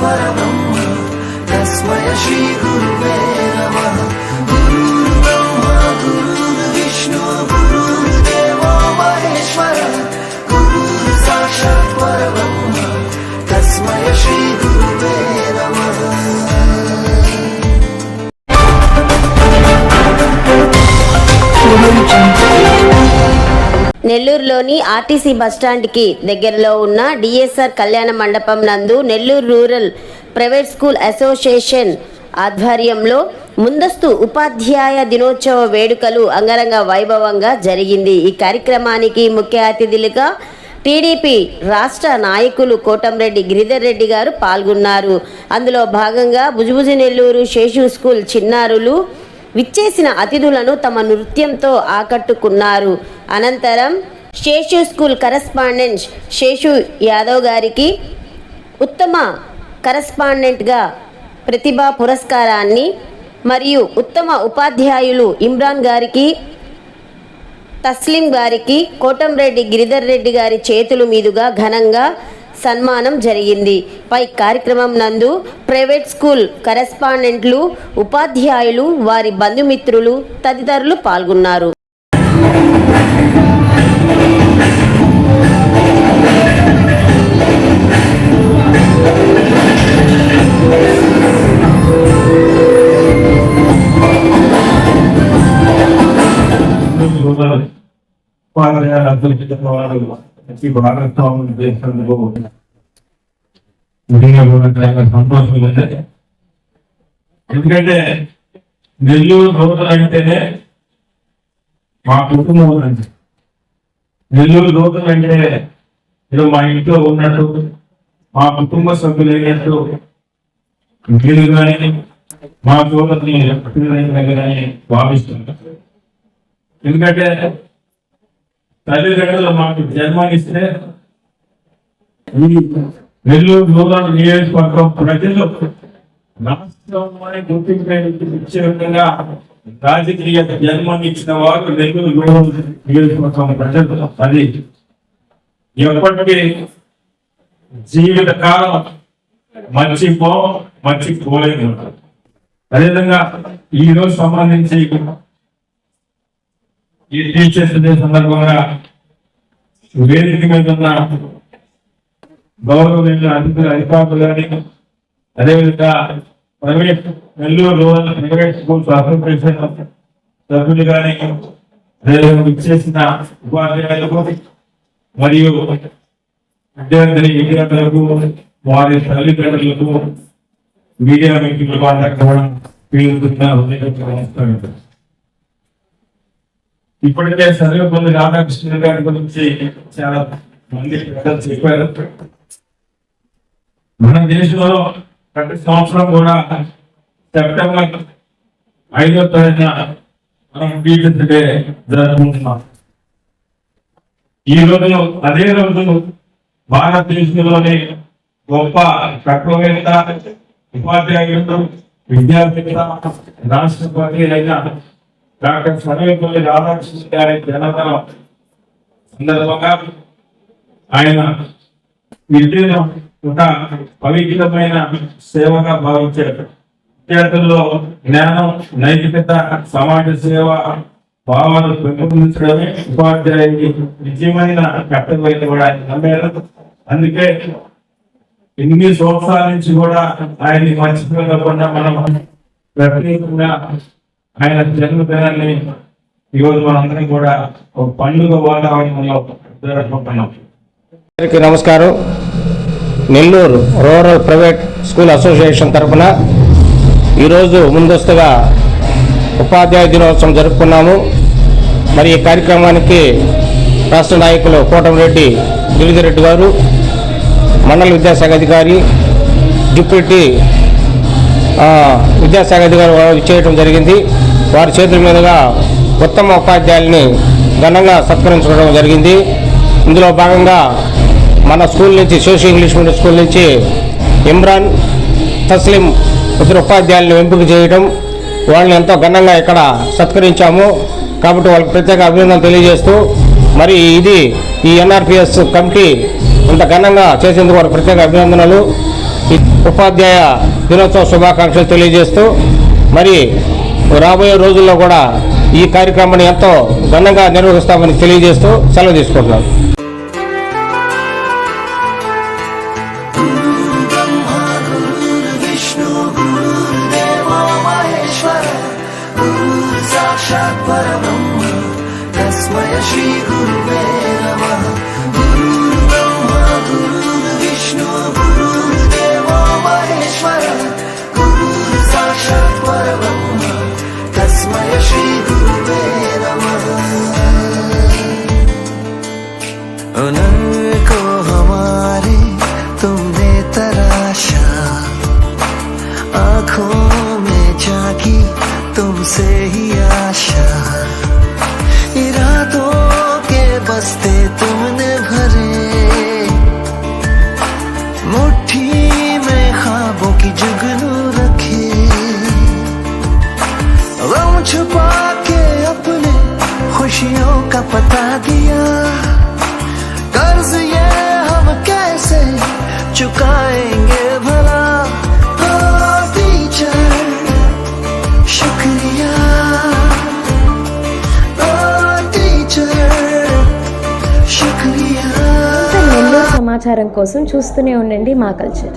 परब्रह्म तस्मै श्रीगुरुवे नमः నెల్లూరులోని ఆర్టీసీ బస్టాండ్కి దగ్గరలో ఉన్న డిఎస్ఆర్ కళ్యాణ మండపం నందు Nellore rural private school association ఆధ్వర్యంలో ముందస్తు ఉపాధ్యాయ దినోత్సవ వేడుకలు అంగరంగ వైభవంగా జరిగింది. ఈ కార్యక్రమానికి ముఖ్య అతిథులుగా టీడీపీ రాష్ట్ర నాయకులు కోటంరెడ్డి గిరిధర్ రెడ్డి గారు పాల్గొన్నారు. అందులో భాగంగా భుజభుజి నెల్లూరు శేషు స్కూల్ చిన్నారులు విచ్చేసిన అతిథులను తమ నృత్యంతో ఆకట్టుకున్నారు. అనంతరం శేషు స్కూల్ కరస్పాండెంట్ శేషు యాదవ్ గారికి ఉత్తమ కరస్పాండెంట్గా ప్రతిభా పురస్కారాన్ని మరియు ఉత్తమ ఉపాధ్యాయులు ఇమ్రాన్ గారికి తస్లిం గారికి కోటంరెడ్డి గిరిధర్ రెడ్డి గారి చేతుల మీదుగా ఘనంగా సన్మానం జరిగింది. పై కార్యక్రమం నందు ప్రైవేట్ స్కూల్ కరెస్పాండెంట్లు ఉపాధ్యాయులు వారి బంధుమిత్రులు తదితరులు పాల్గొన్నారు. ఈ భాగస్వామ్యం చేసినందుకు నిజంగా చాలా సంతోషం ఉంది ఎందుకంటే నెల్లూరు దూతలు అంటేనే మా కుటుంబం అంటే నెల్లూరు దూతలు అంటే ఏదో మా ఇంట్లో ఉన్నట్టు మా కుటుంబ సభ్యులైనట్టు అయినట్టు మీరు కానీ మా దూతల్ని కానీ భావిస్తున్నారు. ఎందుకంటే తల్లిదండ్రులు మాకు జన్మనిస్తే ఈ నెల్లూరు నూతన నియోజకవర్గం ప్రజలు రాష్ట్రంలోనే గుర్తింపు ఇచ్చే విధంగా రాజకీయ జన్మనిచ్చిన వారు నెల్లూరు నూతన నియోజకవర్గం ప్రజలు అది. ఎప్పటికీ జీవిత కాలం మంచి పోలేదు అదేవిధంగా ఈ రోజు సంబంధించి ఈ టీచర్స్ డే సందర్భంగా వేదిక మీద ఉన్న గౌరవమైన అధికారులు అధికారులు కానీ అదేవిధంగా private Nellore rural private schools association సభ్యులు కానీ అదేవిధంగా ఇచ్చేసిన ఉపాధ్యాయులకు మరియు విద్యార్థి విద్యార్థులకు వారి తల్లిదండ్రులకు మీడియా మిత్రులకు అందరికీ కూడా పేరుతున్న హృదయపూర్వక ఇప్పటికే సర్వేపల్లి రాధాకృష్ణ గారి గురించి చాలా మంది చెప్పారు. మన దేశంలో ప్రతి సంవత్సరం కూడా సెప్టెంబర్ ఐదో తారీఖున మనం టీచర్స్ డే జరుపుకుంటున్నాం. ఈ రోజు అదే రోజు భారతదేశంలోని గొప్ప తత్వవేత్త ఉపాధ్యాయుడు విద్యార్థి రాష్ట్రపతి అయిన డాక్టర్ సర్వేపల్లి రాధాకృష్ణ గారి జనతనం సందర్భంగా ఆయన విద్యను ఒక పవిత్రమైన సేవగా భావించారు. విద్యార్థుల్లో జ్ఞానం నైతికత సమాజ సేవ భావాలు పెంపొందించడమే ఉపాధ్యాయుని నిజమైన కర్తవ్యం కూడా ఆయన నమ్మారు. అందుకే ఇన్ని సంవత్సరాల నుంచి కూడా ఆయన్ని మర్చిపోకుండా మనం ప్రత్యేకంగా ఆయన జన్మదినాన్ని ఈరోజు మనందరం కూడా ఒక పండుగ వాతావరణంలో జరుపుకుంటున్నాం. అందరికీ నమస్కారం. Nellore rural private school association తరఫున ఈరోజు ముందస్తుగా ఉపాధ్యాయ దినోత్సవం జరుపుకున్నాము. మరి ఈ కార్యక్రమానికి రాష్ట్ర నాయకులు కోటమిరెడ్డి గిరిధర్ గారు మండల విద్యాశాఖ అధికారి డిప్యూటీ విద్యాశాఖ అధికారి చేయడం జరిగింది. వారి చేతుల మీదుగా ఉత్తమ ఉపాధ్యాయుల్ని ఘనంగా సత్కరించడం జరిగింది. ఇందులో భాగంగా మన స్కూల్ నుంచి సోషల్ ఇంగ్లీష్ మీడియం స్కూల్ నుంచి ఇమ్రాన్ తస్లిం ఇద్దరు ఉపాధ్యాయులను ఎంపిక చేయడం వాళ్ళని ఎంతో ఘనంగా ఇక్కడ సత్కరించాము. కాబట్టి వాళ్ళకి ప్రత్యేక అభినందనలు తెలియజేస్తూ మరి ఇది ఈ ఎన్ఆర్పిఎస్ కమిటీ ఇంత ఘనంగా చేసేందుకు వారికి ప్రత్యేక అభినందనలు. ఈ ఉపాధ్యాయ దినోత్సవ శుభాకాంక్షలు తెలియజేస్తూ మరి రాబోయే రోజుల్లో కూడా ఈ కార్యక్రమాన్ని ఎంతో ఘనంగా నిర్వహిస్తామని తెలియజేస్తూ సెలవు తీసుకుంటున్నాను. को हमारे तुमने तराशा। आँखों में जागी तुमसे ही आशा। इरादों के बस्ते तुमने भरे। मुट्ठी में ख्वाबों की जुगनू रखे। गम छुपा के अपने खुशियों का पता दिया। कर्ज ये हम कैसे चुकाएंगे भला ओ टीचर शुक्रिया ओ टीचर शुक्रिया నెల్లూరు సమాచారం కోసం చూస్తూనే ఉండండి మా కల్చర్